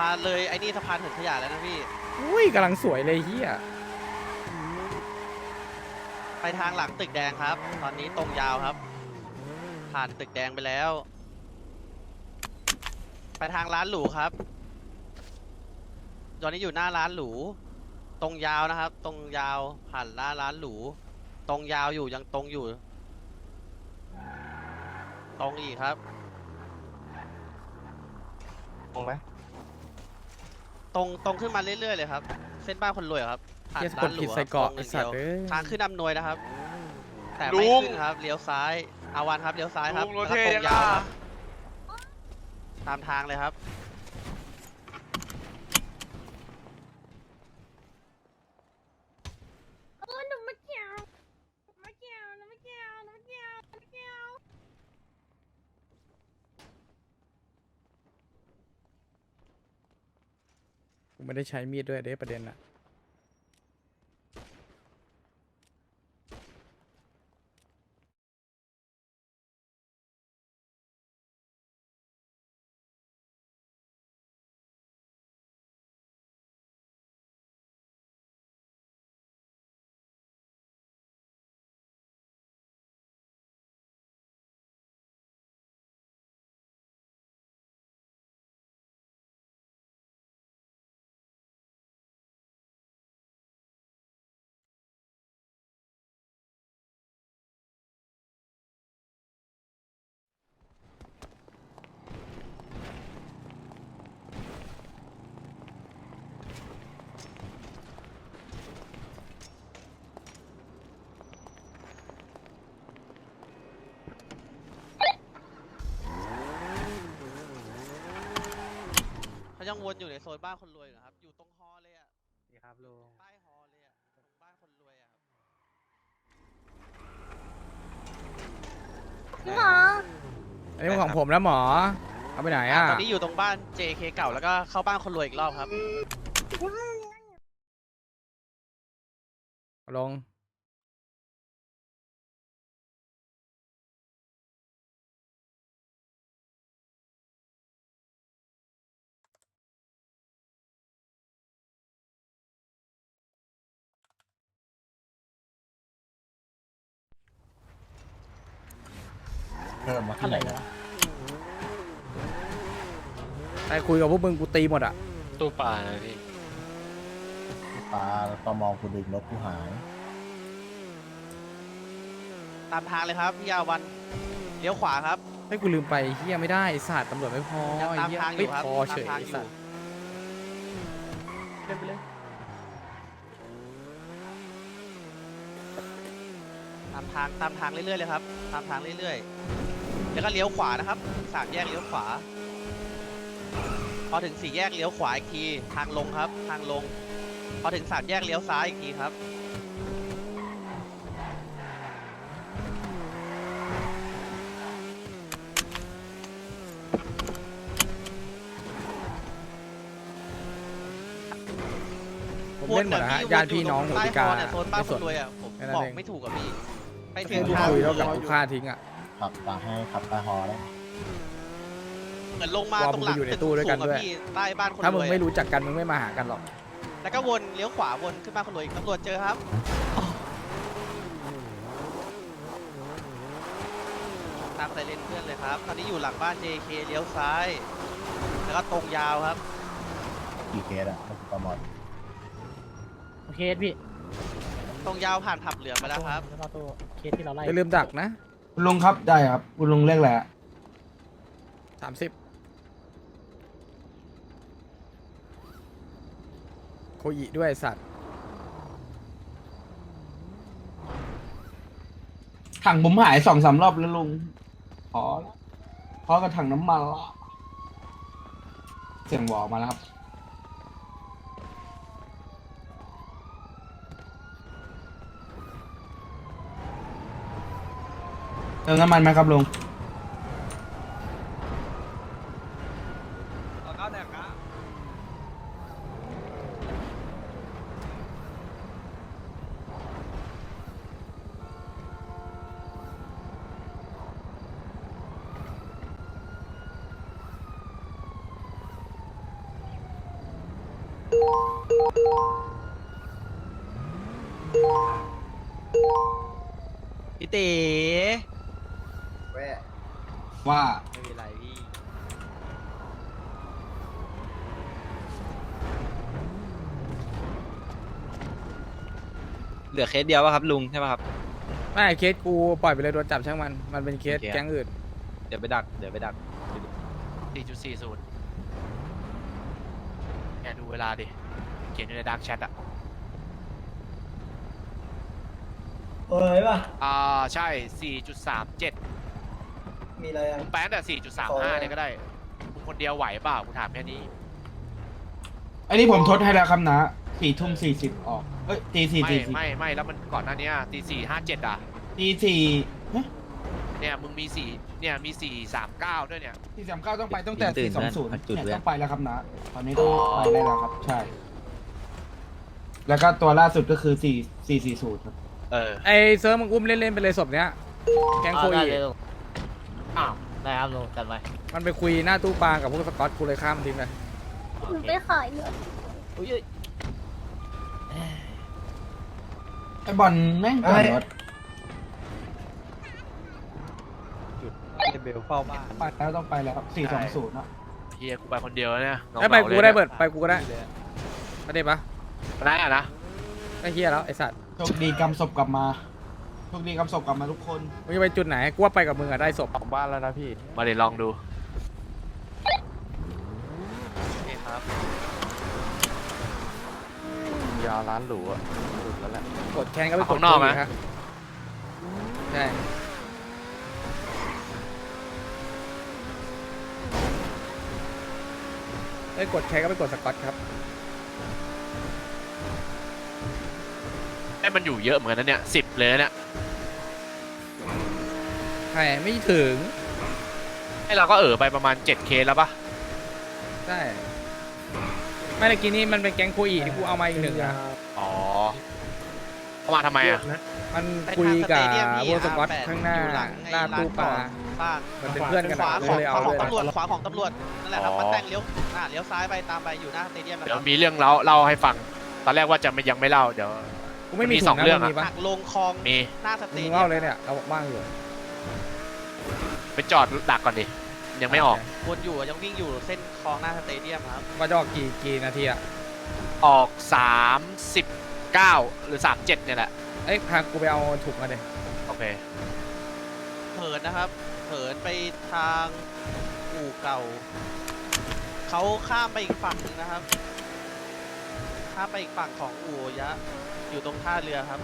มาเลยไอ้นี่สะพานถึงขยะแล้วนะพี่ อุ้ยกำลังสวยเลยเฮียไปทางหลังตึกแดงครับ ตอนนี้ตรงยาวครับ ผ่านตึกแดงไปแล้ว ไปทางร้านหรูครับ ตอนนี้อยู่หน้าร้านหรู ตรงยาวนะครับ ตรงยาวผ่านหน้าร้านหรู ตรงยาวอยู่ยังตรงอยู่ ตรงอีกครับ ตรงไหม ตรงตรงขึ้นมาเรื่อยๆเลยครับ เส้นบ้านคนรวยครับผ่านเฮียสะกร้าดนหรูผิดคใส่รับเกาะตรงไออย่างสัเดีตยวว์เอ้ย ทางขึ้นอำนวยนะครับ แต่ไม่ขึ้นครับเลี้ยวซ้ายอาวันครับเลี้ยวซ้ายครับลุงโรแล้วเทก็ตรงยาวยังอะครับตามทางเลยครับ เออหนูไม่เกี่ยวหนูไม่เกี่ยวหนูไม่เกี่ยวหนูไม่เกี่ยวหนูไม่เกี่ยว กู ไม่ได้ใช้มีดด้วยเด้ประเด็นอะ เขายังวนอยู่ในโซนบ้านคนรวยอยู่นะครับ อยู่ตรงฮอเลยอะดีครับลุงใต้ฮอเลยอะ ตรงบ้านคนรวยอะครับพี่หมออันนี้ของผมแล้วหมอ เอาไปไหนอะตอนนี้อยู่ตรงบ้าน JK เก่าแล้วก็เข้าบ้านคนรวยอีกรอบครับเอาลง เพิ่มมาที่ไหนนะ แต่ คุยกับพวกมึงกูตีหมดอะตู้ปลานะพี่ปลาตอมองกูดึงรถกูหาย ตามทางเลยครับพี่ยาวันเลี้ยวขวาครับ ให้ยกูลืมไปเฮียไม่ได้ไอ้สัตว์ตำรวจไม่พอยังไอ้ตามเฮียทางอไม่ยู่ครับพอตาเฉมยทางไอ้อยู่ สัตว์เล่นไปเลยตามทางตามทางเรื่อยๆเลยครับ ตามทางเรื่อยๆ แล้วก็เลี้ยวขวานะครับสามแยกเลี้ยวขวา พอถึงสี่แยกเลี้ยวขวาอีกทีทางลงครับ ทางลง พอถึงสามแยกเลี้ยวซ้ายอีกทีครับ ผมเล่นหมดนะฮะญาติพี่น้องหมูใต้พิฮกาอเนี่ยโซนบ้านไม่คสนนรวยอะผมแค่นั้นบอกเองไม่ถูกกับพี่ ไปถึแค่งกูทางคุยเท่ากับกูฆ่าทิ้งอะขับตาให้ขับตาฮอแล้วเห มือนลงมาตรงหลังอยู่ในตู้ด้วยกันด้วย พี่ใต้บ้านคนรวยถ้ามึงไม่รู้จักกันมึงไม่มาหากันหรอก แล้วก็วนเลี้ยวขวาวนขึ้นมาคนรวยอีกตำรวจเจอครับตามไซเรนเพื่อนเลยครับ ตอนนี้อยู่หลังบ้าน JK เลี้ยวซ้าย แล้วก็ตรงยาวครับ กี่เคสอะมันประมอเคพี่ตรงยาวผ่านผับเหลืองไปแล้วครับเตัวเคสที่เราไล่อย่าลืมดักนะคุณลุงครับได้ครับ คุณลุงเรียกแหละสามสิบ โคยิด้วยสัตว์ถังผมหายสองสามรอบแล้วลุงขอละขอกับถังน้ำมันละเสียงบอมาแล้วครับ เติมน้ำมันไหมครับลุง พี่ตีว่าไม่เป็นไรพี่ เหลือเคสเดียวป่ะครับลุงใช่ป่ะครับ ไม่เคสกูปล่อยไปเลยโดนจับช่างมัน มันเป็นเคสโอเค แก๊งอื่น เดี๋ยวไปดัก เดี๋ยวไปดัก 4.40เนี่ยดูเวลาดิ เขียนอยู่ในดาร์กแชทอะ เอ้ยป่ะ อ่าใช่ 4.37มีอะไรอะมึงแปลงแต่ 4.35 เนี่ยก็ได้มึงคนเดียวไหวเปล่ากูถามแค่นี้ อันนี้ผมทดให้แล้วครับนะสี่ทุ่มสี่สิบออก เอ้ยตีสี่ไม่ตีสี่ไม่ไม่แล้วมันก่อนหน้านี้ตีสี่ห้าเจ็ดอะ ตีสี่เฮ้ยเนี่ยมึงมีสี่เนี่ยมีสี่สามเก้าด้วยเนี่ยสี่สามเก้าต้องไปตั้งแต่ตื่สี่นสองนะศูนย์พักจุดเนี่ยเว้ยต้องไปแล้วครับนะ ตอนนี้ต้องไปได้แล้วครับ ใช่ แล้วก็ตัวล่าสุดก็คือสี่สี่สี่ศูนย์ครับ เออไอเซิร์ฟมึงอุ้มเล่นๆไปเลยศพเนี้ยแก๊งโคอีอ้าวได้ครับลุงจัดไปมันไปคุยหน้าตู้ปลากับพวกสกอตกูเลยข้ามมันทิ้งเลยหนูไปขออยู่อุ้ยไอ้บอลแม่งจอดรถเบลเฝ้าบ้านไปแล้วต้องไปแล้วครับสี่สองศูนย์อะเฮียกูไปคนเดียวเนี่ยเหงาๆไอ้ยไปกูก็ได้ลยเบิดไปกูก็ได้ไม่ได้ปะได้อะนะไอ้เฮียแล้วไอสัตว์ โชคดีกำศพกลับมาโชคดีกำศพกลับมาทุกคน มึงจะไปจุดไหนกูว่าไปกับมึงอะได้ศพออกบ้านแล้วนะพี่ มาเดี๋ยวลองดูโอเคครับยาวร้านหรูอะหลุดแล้วแหละ กดแคนก็ไปกดข้างนอกไหมโคครับใช่ไอ้ยกดแคนก็ไปกดสกอตครับ ไอ้มันอยู่เยอะเหมือนกันนะเนี่ยสิบเลยนะเนี่ยใช่ไม่ถึงไอ้เราก็เออไปประมาณ7เคสแล้วปะใช่ไม่ตะกี้นี้มันเป็นแก๊งโคอีที่กูเอามาอีกหนึ่งอะอ๋อเขามาทำไมอะ มันไปคุยทางสกัเตบเดียมพี่พวกสกอต R8 ข้างหน้าอยู่ลังหน้าไอ้ตู้ปลาบ้านมันเป็นเพื่อนกันขวาอะของเลยขเอาวาของด้วยตำรวจขวาของตำรวจนั่นแหละครับมันแต่งเลี้ยวอ่าเลี้ยวซ้ายไปตามไปอยู่หน้าสเตเดียมนะเดี๋คยวรับมีเรื่องเล่าเล่าให้ฟัง ตอนแรกว่าจะไม่ยังไม่เล่าเดี๋ยว กูไม่มีมีถุสองงนะเรื่องมึอะงมีปะหักลงคลองมีหน้าสเตมึเดีงยเล่ามเลยเนี่ยเราว่างอยู่ไปจอดดักก่อนดิยังไม่ออกวนอยู่อะยังวิ่งอยู่เส้นคลองหน้าสเตเดียมครับว่าจะออกกี่กี่นาทีอะออก39หรือ37เนี่ยแหละเอ้ยพากูไปเอาถุงมาเดยโอเคเผินนะครับเผินไปทางอู่เก่าเขาข้ามไปอีกฝั่งหนึงนะครับข้ามไปอีกฝั่งของอู่ยะ อยู่ตรงท่าเรือครับ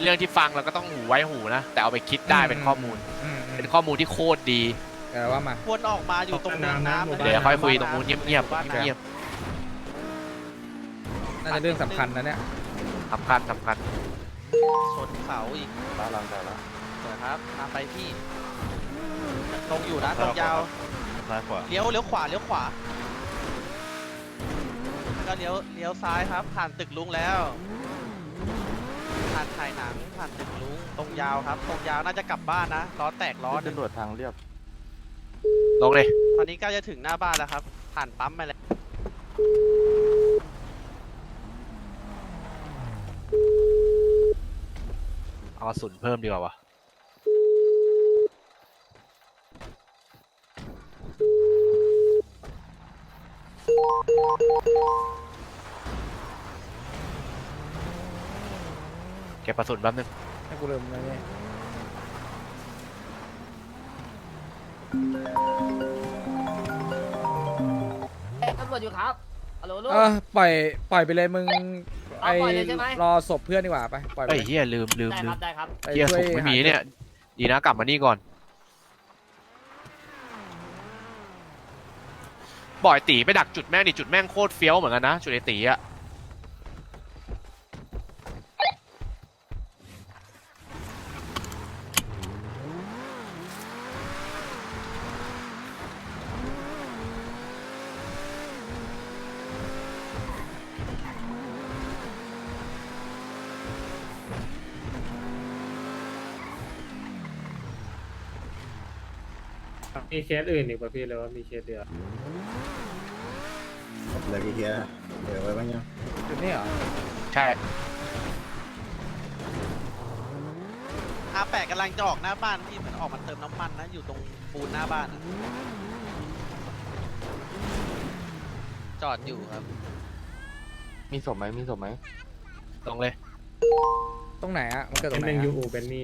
เรื่องที่ฟังเราก็ต้องหูไว้หูนะ แต่เอาไปคิดได้เป็นข้อมูล อืมอืมเป็นข้อมูลที่โคตรดีเออว่ามา วนออกมาอยู่ตรงเนินน้ำนะเดี๋ยวค่อยคุยตรงนู้นเงียบบ้านๆน้ำ เงียบน่าจะเรื่องสำคัญนะเนี่ย ๆสำคัญสำคัญชนเสาอีกบ้านหลังแต่ละเดี๋ยวครับตามไปพี่ตรงอยู่นะตรงยาวซ้ายขวาเลี้ยวเลี้ยวขวาเลี้ยวขวาแล้ว ก็เลี้ยวเลี้ยวซ้ายครับ ผ่านตึกลุงแล้ว ผ่านถ่ายหนังผ่านตึกลุงตรงยาวครับ ตรงยาวน่าจะกลับบ้านนะล้อแตกล้อหตนึ่งำรวจทางเรียบ ลงเลย ตอนนี้ใกล้จะถึงหน้าบ้านแล้วครับ ผ่านปั๊มไปแล้วเอากระสุนเพิ่มดีกว่าวะ เก็บกระสุนแป๊บนึงให้กูลืมเลยเนี่ยตำรวจอยู่ครับฮัลโหลลุงเออปล่อยปล่อยไปเลยมึงไอเอาปล่อยเลยใช่ไหม รอศพเพื่อนดีกว่าไปปล่อยไปเฮ้ยเลยเฮียลืมลืมได้ลืครัมบได้ครับไปเฮียช่วสุกไม่มีหาเนี่ย ดีนะกลับมานี่ก่อน บ่อยตีไปดักจุดแม่งดิจุดแม่งโคตรเฟี้ยวเหมือนกันนะ จุดไอตีอะมีเคสอื่นอีกป่ะพี่หรือว่ามีเคสเดียว เหลือกี่เทียร์เหลือไว้บ้างยังจุดนี้เหรอใช่ อาแปะกำลังจะออกหน้าบ้านพี่มันออกมาเติมน้ำมันนะ อยู่ตรงปูนหน้าบ้านอะจอดอยู่ครับ มีศพไหมมีศพไหมตรงเลย ตรงไหนอะมันเกิดตรงไหน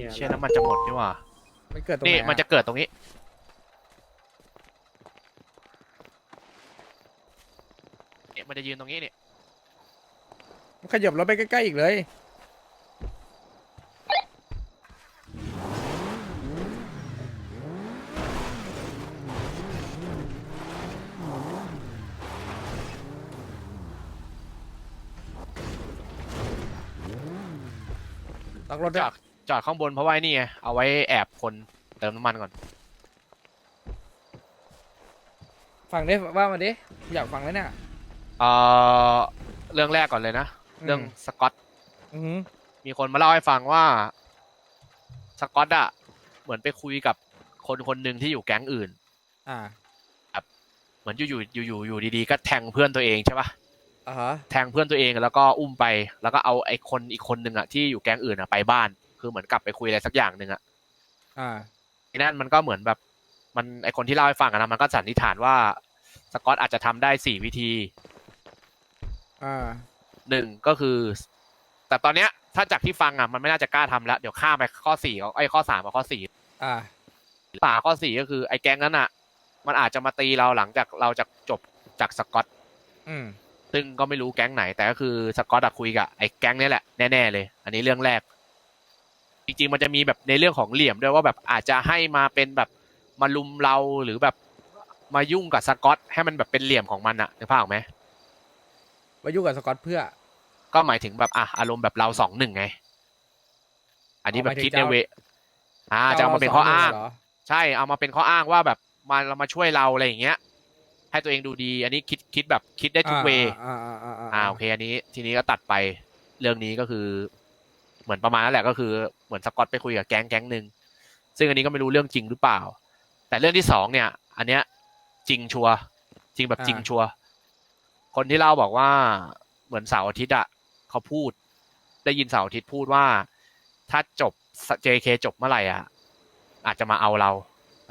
อะเชื่อน้ำมันจะหมดนี่หว่ามันเกิดตรงไหนนี่อะมันจะเกิดตรงนี้ เนี่ย มันจะยืนตรงนี้นี่มันขยับรถไปใกล้ๆอีกเลย ล็อกรถด้วยจอดจอดข้างบนเพราะว่าไอ้นี่ไงเอาไว้แอบคนเติมน้ำมันก่อน ฟังได้ว่ามาดิอยากฟังเลยเนี่ย เอ่อเรื่องแรกก่อนเลยนะอืมเรื่องสกอต อือหือมีคนมาเล่าให้ฟังว่าสกอตอะเหมือนไปคุยกับคนคนหนึ่งที่อยู่แก๊งอื่น อ่าเหมือนอยู่อยู่อยู่อยู่อยู่ดีๆ ก็แทงเพื่อนตัวเองใช่ปะอ่าฮะแทงเพื่อนตัวเองแล้วก็อุ้มไป แล้วก็เอาไอ้คนอีกคนหนึ่งอะที่อยู่แก๊งอื่นอะไปบ้าน คือเหมือนกลับไปคุยอะไรสักอย่างหนึ่งอะอ่า ไอ้นั่นมันก็เหมือนแบบมันไอคนที่เล่าให้ฟังอะนะมันก็สันนิษฐานว่าสกอตอาจจะทำได้สี่วิธี อ่าหนึ่งก็คือ แต่ตอนเนี้ย ถ้าจากที่ฟังอะมันไม่น่าจะกล้าทำแล้ว เดี๋ยวข้ามไปข้อสี่เอาไอ้ข้อสามกับข้อสี่อ่าป่าข้อสี่ก็คือไอ้แก๊งนั้นอะมันอาจจะมาตีเราหลังจากเราจะจบจากสกอต อืม ซึ่งก็ไม่รู้แก๊งไหน แต่ก็คือสกอตอะคุยกับไอ้แก๊งนี้แหละแน่ๆเลย อันนี้เรื่องแรก จริงๆมันจะมีแบบในเรื่องของเหลี่ยมด้วยว่าแบบอาจจะให้มาเป็นแบบมาลุมเราหรือแบบมายุ่งกับสกอต ให้มันแบบเป็นเหลี่ยมของมันอะนึกภาพออกไหม มายุ่งกับสกอตเพื่อ ก็หมายถึงแบบอะอารมณ์แบบเราสองหนึ่งไง อันนี้อ๋อแบหมายบถึงคิดจะในเอาเวอ่าจะเอามาเป็นข้ออ้างเหรอใช่เอามาเป็นข้ออ้างว่าแบบมาเรามาช่วยเราอะไรอย่างเงี้ย ให้ตัวเองดูดี อันนี้คิดคิดแบบคิดได้ทุกเวอ่าอ่าอ่าอ่าอ่าโอเคอันนี้ ทีนี้ก็ตัดไปเรื่องนี้ก็คือ เหมือนประมาณนั้นแหละก็คือเหมือนสกอตไปคุยกับแก๊งแก๊งหนึ่งซึ่งอันนี้ก็ไม่รู้เรื่องจริงหรือเปล่า แต่เรื่องที่สองเนี่ย อันเนี้ยจริงชัวร์จริงแบบจริงชัวร์ คนที่เล่าบอกว่าเหมือนเสาร์อาทิตย์อะเขาพูด ได้ยินเสาร์อาทิตย์พูดว่า ถ้าจบ JK จบเมื่อไหร่อะ อาจจะมาเอาเรา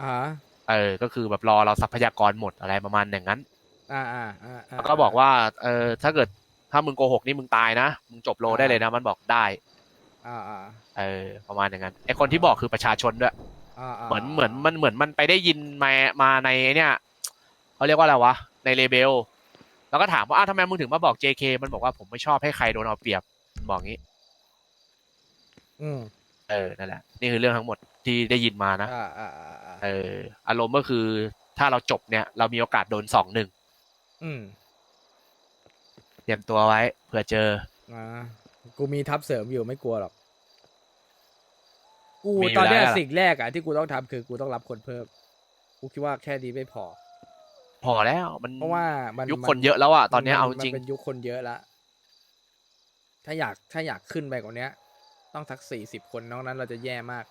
อ่าเออ ก็คือแบบรอเราทรัพยากรหมดอะไรประมาณอย่างนั้น อ่าอ่าอ่าอ่าแล้วก็บอกว่า เออ ถ้าเกิดถ้ามึงโกหกนี่มึงตายนะ มึงจบโลได้เลยนะ มันบอกได้ อ่าอ่าเออ ประมาณอย่างนั้น ไอคนที่บอกคือประชาชนด้วยอ่าาเหมือนเหมือนมันเหมือนมันไปได้ยินมามาในไอ้เนี่ยเขาเรียกว่าอะไรวะ ในเลเบล แล้วก็ถามว่าอ้าวทำไมมึงถึงมาบอก JK มันบอกว่าผมไม่ชอบให้ใครโดนเอาเปรียบมันบอกงี้ อืมเออนั่นแหละ นี่คือเรื่องทั้งหมดที่ได้ยินมานะอ่าอ่าอ่าอ่าเออ อารมณ์ก็คือถ้าเราจบเนี่ย เรามีโอกาสโดนสองหนึ่งอืมเตรียมตัวไว้เผื่อเจอ อ่ากูมีทับเสริมอยู่ไม่กลัวหรอก กูมีอยู่ตอนเนี้ยแล้วล่ะ สิ่งแรกอะที่กูต้องทำคือกูต้องรับคนเพิ่ม กูคิดว่าแค่นี้ไม่พอ พอแล้วมันเพราะว่ามันยุคมัคนเยอะแล้วอะตอนเนี้ยมัเอาจริงมันเป็นยุคคนเยอะละถ้าอยากถ้าอยากขึ้นไปกว่าเนี้ยต้องทักสี่สิบคนนอกนั้นเราจะแย่มาก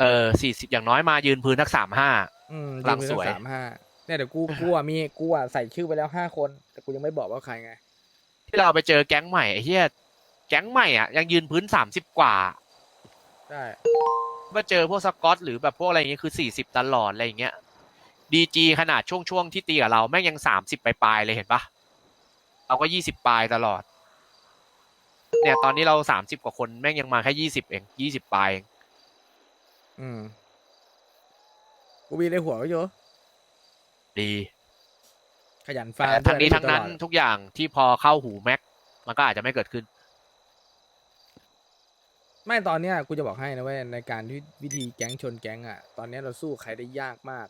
เออสี่สิบอย่างน้อยมายืนพื้นทักสามห้าอืมหลังสวยสามห้าเนี่ยเดี๋ยวกูกูอะมีกูอะใส่ชื่อไปแล้วห้าคน แต่กูยังไม่บอกว่าใครไง ที่เราไปเจอแก๊งใหม่ไอ้เหี้ยแก๊งใหม่อะยังยืนพื้นสามสิบกว่าใช่มาเจอพวกสกอต หรือแบบพวกอะไรอย่างเงี้ยคือสี่สิบตลอดอะไรอย่างเงี้ย ดีจีขนาดช่วงช่วงๆที่ตีกับเราแม่งยังสามสิบปลายๆเลยเห็นปะเราก็ยี่สิบปลายตลอด เนี่ยตอนนี้เราสามสิบกว่าคนแม่งยังมาแค่ยี่สิบเองยี่สิบปลายเองอืมกูมีในหัวไว้อยู่ดี ขยันฟังแต่ทั้งนี้เพื่อทั้งนั้นได้อยู่ตลอดทุกอย่างที่พอเข้าหูแม็ก มันก็อาจจะไม่เกิดขึ้น ไม่ตอนเนี้ยกูจะบอกให้นะเว้ยในการที่วิธีแก๊งชนแก๊งอะ ตอนเนี้ยเราสู้ใครได้ยากมาก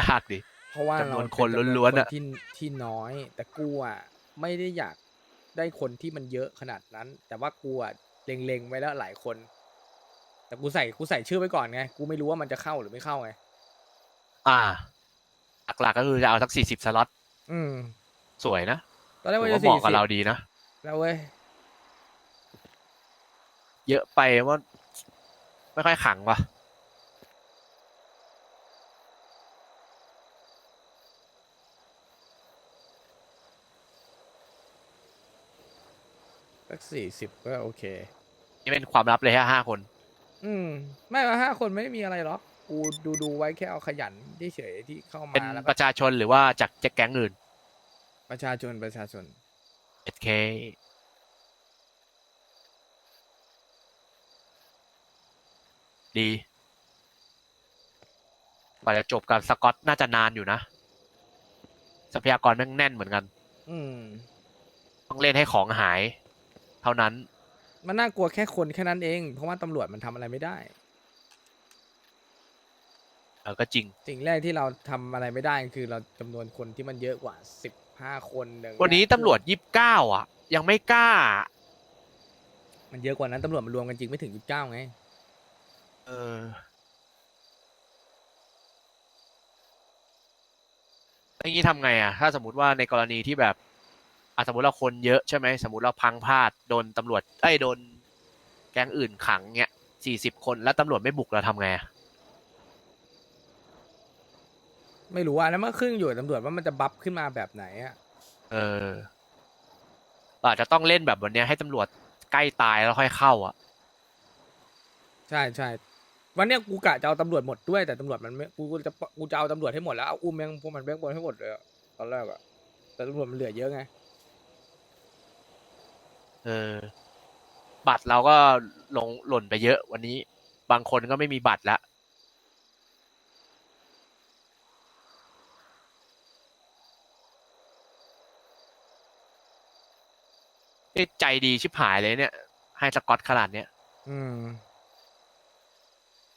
ยากดิ เพราะว่าจำนวนเราเป็คนจำวล้วนๆอะคที่ที่น้อย แต่กูอะไม่ได้อยากได้คนที่มันเยอะขนาดนั้น แต่ว่ากูอะเล็งๆไว้แล้วหลายคน แต่กูใส่กูใส่ชื่อไว้ก่อนไง กูไม่รู้ว่ามันจะเข้าหรือไม่เข้าไง อ่าหลักๆก็คือจะเอาสักสี่สิบสล็อตอืม สวยนะตอนแรกผมว่าว่าจะเหสี่มาะกับสิบเราดีนะแล้วเว้ยเยอะไปว่า ไม่ค่อยขังว่ะ สักสี่สิบก็โอเค นี่เป็นความลับเลยฮะห้าคน อืม ไม่ว่าห้าคนไม่มีอะไรหรอก กูดูดูไว้แค่เอาขยันที่เฉยๆที่เข้าเป็นมาแล้วปก็ระชาชนหรือว่าจากจากแก๊งอื่นประชาชนประชาชน SK ดีกว่าจะจบกับสกอตน่าจะนานอยู่นะ ทรัพยากรแม่งแน่นเหมือนกัน อืม ต้องเล่นให้ของหายเท่านั้น มันน่ากลัวแค่คนแค่นั้นเอง เพราะว่าตำรวจมันทำอะไรไม่ได้ เออก็จริง สิ่งแรกที่เราทำอะไรไม่ได้คือเราจำนวนคนที่มันเยอะกว่าสิบห้าคนอย่างเงี้ยวันนี้ตำรวจยี่สิบเก้าอะ ยังไม่กล้า มันเยอะกว่านั้นตำรวจมันรวมกันจริงไม่ถึงยี่สิบเก้าไง เออแล้วอย่างนี้ทำไงอะ ถ้าสมมติว่าในกรณีที่แบบ อะสมมติเราคนเยอะใช่ไหมสมมติเราพังพลาดโดนตำรวจเอ้ยโดนแก๊งอื่นขังเงี้ยสี่สิบคนแล้วตำรวจไม่บุกเราทำไงอะไม่รู้อะแล้วมันขึ้นอยู่กับตำรวจว่ามันจะบัฟขึ้นมาแบบไหนอะเออเราอาจจะต้องเล่นแบบวันเนี้ยให้ตำรวจใกล้ตายแล้วค่อยเข้าอะ ใช่ใช่วันเนี้ยกูกะจะเอาตำรวจหมดด้วยแต่ตำรวจมันไม่กูจะกูจะเอาตำรวจให้หมดแล้วเอาอุ้มแม่งพวกมันแม่งบนให้หมดเลยอะตอนแรกอะแต่ตำรวจมันเหลือเยอะไง เออ บัตรเราก็ลงหล่นไปเยอะ วันนี้บางคนก็ไม่มีบัตรแล้วเอ๊ะใจดีชิบหายเลยเนี่ย ให้สกอตขนาดเนี้ยอืม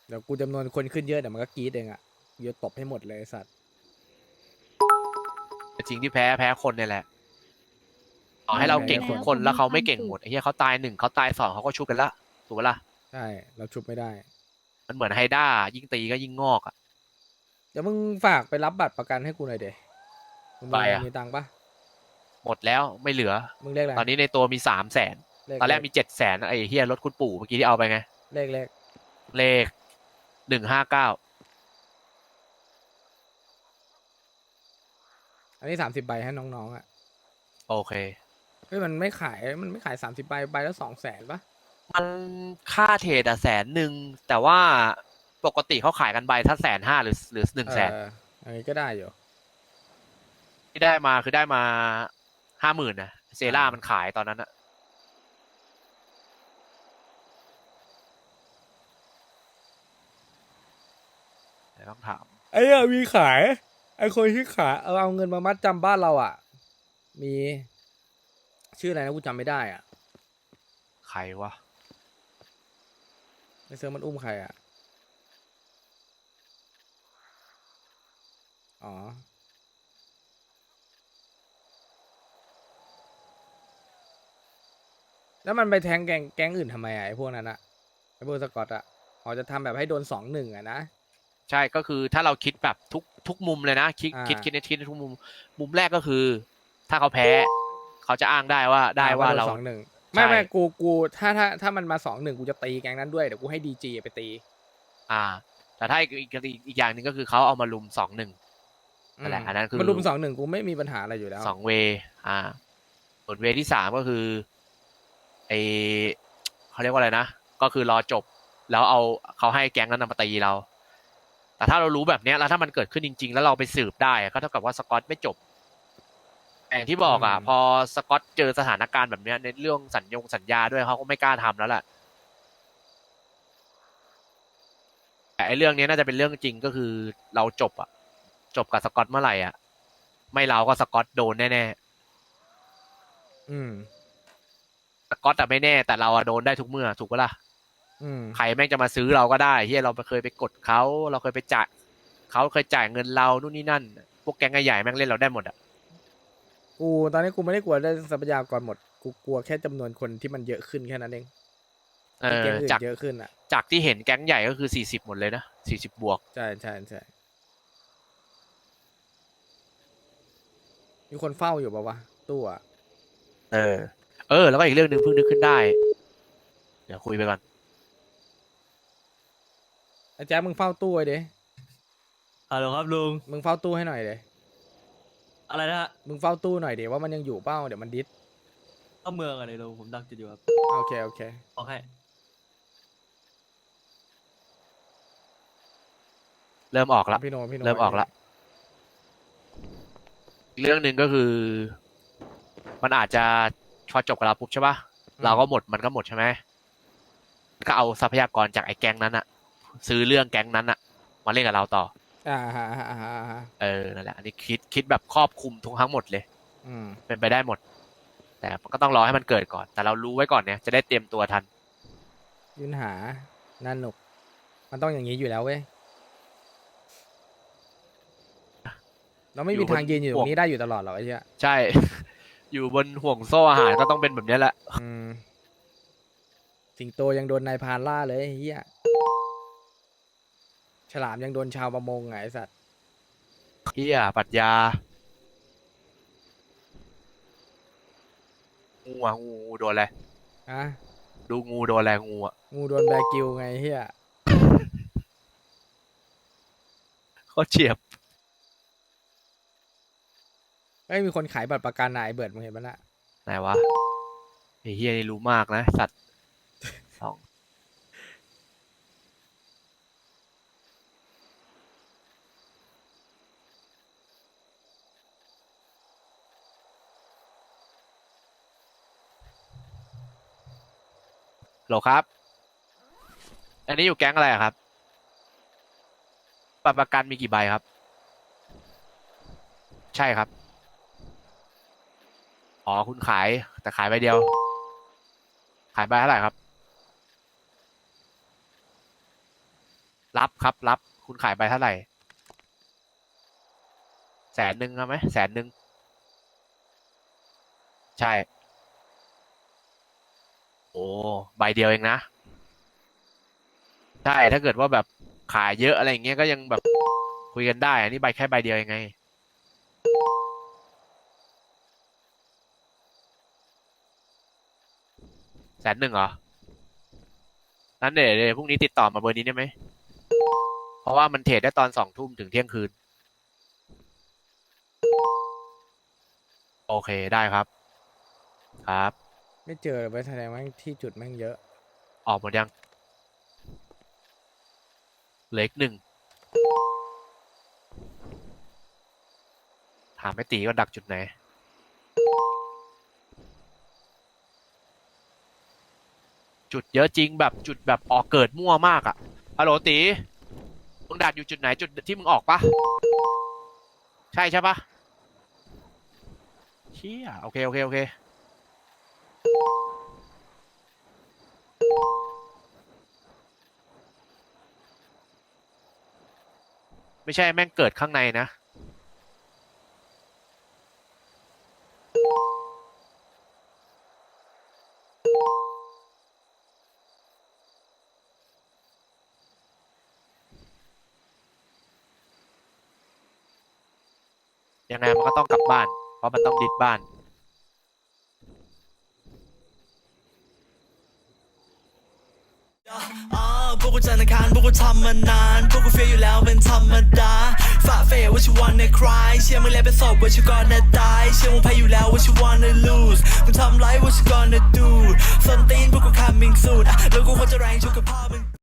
เดี๋ยวกูจำนวนคนขึ้นเยอะเดี๋ยวมันก็กรีดเองอะเดี๋ยวตบให้หมดเลยไอ้สัตว์ แต่จริงที่แพ้แพ้คนเนี่ยแหละ ต่อให้เราเก่งทุกคนแล้วเขาไม่เก่งหมดไอ้เหี้ยเขาตายหนึ่งเขาตายสองเขาก็ชุบกันละถูกปะล่ะใช่เราชุบไม่ได้ มันเหมือนไฮด้ายิ่งตีก็ยิ่งงอกอะเดี๋ยวมึงฝากไปรับบัตรประกันให้กูหน่อยเดะมึงมีไปอะ มีตังค์ปะหมดแล้วไม่เหลือ มึงเลขอะไรตอนนี้ในตัวมีสามแสนเลขตอนแรกมีเจ็ดแสนไอ้เฮียรถคุณปู่เมื่อกี้ที่เอาไปไง เลขเลขเลขหนึ่งห้าเก้าอันนี้สามสิบใบให้น้องๆอะโอเค เฮ้ยมันไม่ขายมันไม่ขายสามสิบใบใบละสองแสนปะมันค่าเทรดอะแสนหนึ่งแต่ว่าปกติเขาขายกันใบถ้าแสนห้าหรือหรือหนึ่งแสนเอออันนี้ก็ได้อยู่ ที่ได้มาคือได้มาห้าหมื่นนะเซร่ามันขายตอนนั้นอะเดี๋ยวต้องถามไอ้เนี่ยมีขาย ไอ้คนที่ขายเอาเอาเงินมามัดจำบ้านเราอะ มี ชื่ออะไรนะกูจำไม่ได้อะใครวะไอ้เซิร์ฟมันอุ้มใครอะ อ๋อ แล้วมันไปแทงแก๊งแก๊งอื่นทำไมอะไอ้พวกนั้นอะไอ้พวกสกอตอะอ๋อจะทำแบบให้โดนสองหนึ่งอะนะ ใช่ก็คือถ้าเราคิดแบบทุกทุกมุมเลยนะ คิดอ่า คิดคิดในคิดในทุกมุม มุมแรกก็คือ ถ้าเขาแพ้ เขาจะอ้างได้ว่าได้ว่าเราสองหนึ่งไม่ใช่ไม่กูกูถ้าถ้าถ้ามันมาสองหนึ่งกูจะตีแก๊งนั้นด้วยเดี๋ยวกูให้ดีจีไปตี อ่า แต่ถ้าอีกอีกอีกอีกอย่างหนึ่งก็คือเขาเอามาลุมสองหนึ่งนั่นแหละอันนั้นคือมันรุมสองหนึ่งกูไม่มีปัญหาอะไรอยู่แล้วสองเวย์อ่าส่วนเวย์ที่สามก็คือไอเขาเรียกว่าอะไรนะก็คือรอจบ แล้วเอาเขาให้แก๊งนั้นนะมาตีเรา แต่ถ้าเรารู้แบบเนี้ยแล้วถ้ามันเกิดขึ้นจริง ๆ แล้วเราไปสืบได้อะก็เท่ากับว่าสกอตไม่จบแต่ อย่างที่บอกอะอืมพอสกอตเจอสถานการณ์แบบเนี้ยในเรื่องสัญญงสัญญาด้วยเขาก็ไม่กล้าทำแล้วแหละแต่ไอ้เรื่องเนี้ยน่าจะเป็นเรื่องจริงก็คือเราจบอะ จบกับสกอตเมื่อไหร่อะ ไม่เราก็สกอตโดนแน่อืมๆสกอตแต่ไม่แน่ แต่เราอะโดนได้ทุกเมื่อถูกปะล่ะอืมใครแม่งจะมาซื้อเราก็ได้เฮียเราเคยไปกดเขาเราเคยไปจ่ายเขาเคยจ่ายเงินเรานู่นนี่นั่น พวกแก๊งใหญ่ๆแม่งเล่นเราได้หมดอะ กูตอนนี้กูไม่ได้กลัวได้ทรัพยากรหมด กูกลัวแค่จำนวนคนที่มันเยอะขึ้นแค่นั้นเองเอที่อแก๊งอื่นจากเยอะขึ้นอะ จากที่เห็นแก๊งใหญ่ก็คือสี่สิบหมดเลยนะสี่สิบบวก ใช่ใช่ใช่มีคนเฝ้าอยู่ปะวะตู้อะเออ เออ แล้วก็อีกเรื่องหนึ่งเพิ่งนึกขึ้นได้ เดี๋ยวคุยไปก่อนไอ้แจ๊คมึงเฝ้าตู้ไว้เด้ฮัลโหลครับลุง มึงเฝ้าตู้ให้หน่อยเด้ อะไรนะฮะมึงเฝ้าตู้หน่อยเดี๋ยวว่ามันยังอยู่เป้าเดี๋ยวมันดิสเข้าเมืองอะไรลุงผมดักจุดอยู่ครับโอเคโอเค บอกให้ เริ่มออกละ พี่โนพี่โนเริ่มออกละ อีกเรื่องหนึ่งก็คือ มันอาจจะพอจบกับเราปุ๊บใช่ปะเราก็หมดมันก็หมดใช่ไหมก็เอาทรัพยากรจากไอ้แก๊งนั้นอะซื้อเรื่องแก๊งนั้นอะมาเล่นกับเราต่อ อ่าฮะอ่าฮะอ่าฮะเออนั่นแหละอันนี้คิดคิดแบบครอบคลุมทุกทั้งหมดเลย อืม เป็นไปได้หมด แต่ก็ต้องรอให้มันเกิดก่อน แต่เรารู้ไว้ก่อนเนี่ยจะได้เตรียมตัวทัน ยืนหาน่าหนุก มันต้องอย่างนี้อยู่แล้วเว้ย เราไม่อยู่มีบนทางยืนอยู่ตห่รวงงนี้ได้อยู่ตลอดหรอกไอ้เหี้ยใช่ อยู่บนห่วงโซ่อาหารก็ต้องเป็นแบบเนี้ยแหละ อืม สิงโตยังโดนนายพรานล่าเลยไอ้เฮีย ฉลามยังโดนชาวประมงไงไอ้สัตว์เฮียปรัชญางูอะงูงูโดนอะไรอะดูงูโดนอะไรงูอะงูโดนแบกิวไงไอ้เฮียเขาเฉียบเอ้ยมีคนขายบัตรประกันนายเบิร์ดมึงเห็นปะน่ะไหนวะไอ้เฮียนี่รู้มากนะสัตว์ หลครับ อันนี้อยู่แก๊งอะไรครับบัตรประกันมีกี่ใบครับ ใช่ครับ อ๋อคุณขายแต่ขายใบเดียว ขายใบเท่าไหร่ครับ รับครับรับ คุณขายใบเท่าไหร่ แสนหนึ่งครับไหมแสนหนึ่ง ใช่ ใบเดียวเองนะ ใช่ ถ้าเกิดว่าแบบขายเยอะอะไรอย่างเงี้ยก็ยังแบบคุยกันได้ อันนี้ใบแค่ใบเดียวเองไง แสนหนึ่งเหรอ นั้นเดี๋ยวเดี๋ยวพรุ่งนี้ติดต่อมาเบอร์นี้ได้ไหม เพราะว่ามันเทรดได้ตอนสองทุ่มถึงเที่ยงคืน โอเคได้ครับ ครับ ไม่เจอเลยไปแสดงว่าที่จุดแม่งเยอะ ออกหมดยังเหลืออีกหนึ่งถามไม่ตีก็ดักจุดไหน จุดเยอะจริงแบบจุดแบบออกเกิดมั่วมากอะฮัลโหลตีมึงดักอยู่จุดไหนจุดที่มึงออกปะใช่ใช่ปะเชี่ยโอเคโอเคโอเค ไม่ใช่แม่งเกิดข้างในนะ ยังไงมันก็ต้องกลับบ้าน เพราะมันต้องดิดบ้าน อ่าพว กูจันทร์อังคารพวกกูทำมานาน พวกกูเฟียอยู่แล้วเป็นธรรมดาฝ่าเฟยว่าชิวันในคลายเชื่อมึงแล้วเป็นศพว่าชิวก่อนนะตาย เชื่อมึงแพ้อยู่แล้วว่าชิวันใน lose มึงทำไรว่าชิ gonna do ส้นตีนพวกกู coming soon แล้วกูควรจะแรงชุกกับพ่อมึง